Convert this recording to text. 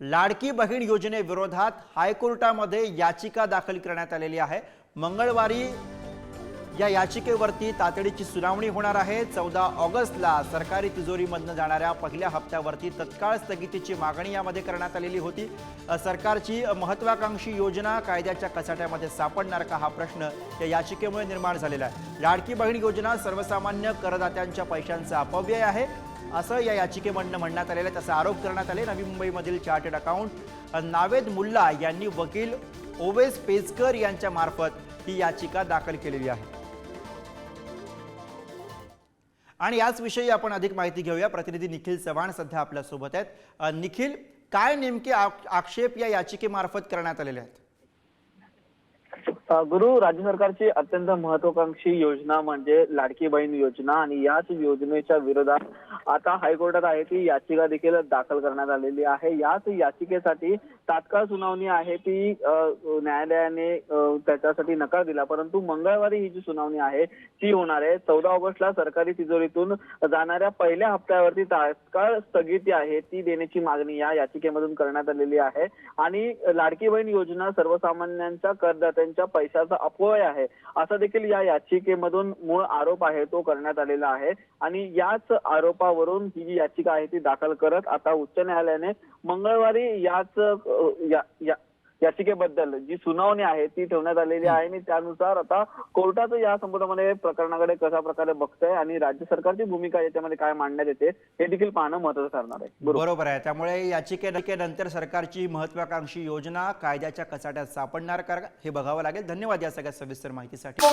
लाडकी बहीण योजनेविरोधात हायकोर्टामध्ये याचिका दाखल करण्यात आलेली आहे. मंगळवारी या याचिकेवरती तातडीची सुनावणी होणार आहे. चौदा ऑगस्टला सरकारी तिजोरीमधनं जाणाऱ्या पहिल्या हप्त्यावरती तत्काळ स्थगितीची मागणी यामध्ये करण्यात आलेली होती. सरकारची महत्वाकांक्षी योजना कायद्याच्या कचाट्यामध्ये सापडणार का हा प्रश्न या याचिकेमुळे निर्माण झालेला आहे. लाडकी बहीण योजना सर्वसामान्य करदात्यांच्या पैशांचा अपव्यय आहे. असं या याचिकेमधनं म्हणण्यात आलेलं आहे. तसा आरोप करण्यात आले. नवी मुंबईमधील चार्टर्ड अकाउंट नावेद मुल्ला यांनी वकील ओवेस पेजकर यांच्या मार्फत ही याचिका दाखल केलेली आहे. आणि याचविषयी आपण अधिक माहिती घेऊया. प्रतिनिधी निखिल चव्हाण सध्या आपल्यासोबत आहेत. निखिल काय नेमके आक्षेप या याचिकेमार्फत करण्यात आलेले आहेत? गुरु राज्य सरकारची अत्यंत महत्वाकांक्षी योजना म्हणजे लाडकी बहीण योजना आणि याच योजनेच्या विरोधात आता हायकोर्टात आहे ती याचिका देखील दाखल करण्यात आलेली आहे. याच याचिकेसाठी तात्काळ सुनावणी आहे ती न्यायालयाने त्याच्यासाठी नकार दिला. परंतु मंगळवारी ही जी सुनावणी आहे ती होणार आहे. चौदा ऑगस्टला सरकारी तिजोरीतून जाणाऱ्या पहिल्या हप्त्यावरती तात्काळ स्थगिती आहे ती देण्याची मागणी या याचिकेमधून करण्यात आलेली आहे. आणि लाडकी बहीण योजना सर्वसामान्यांच्या करदात्यांच्या पैशाचा अपव्यय आहे. असा देखील या याचिकेमधून मूळ आरोप आहे तो करण्यात आलेला आहे. आणि याच आरोपावरून ही जी याचिका आहे ती दाखल करत आता उच्च न्यायालयाने मंगळवारी याच या- या- याचिकेबद्दल जी सुनावणी आहे ती ठेवण्यात आलेली आहे आणि त्यानुसार आता कोर्टाचं या संबंधामध्ये प्रकरणाकडे कशा प्रकारे बघतंय आणि राज्य सरकारची भूमिका याच्यामध्ये काय मांडण्यात येते हे देखील पाहणं महत्वाचं ठरणार आहे. बरोबर. आहे. त्यामुळे याचिकेनंतर सरकारची महत्वाकांक्षी योजना कायद्याच्या कचाट्यात सापडणार का हे बघावं लागेल. धन्यवाद या सगळ्या सविस्तर माहितीसाठी.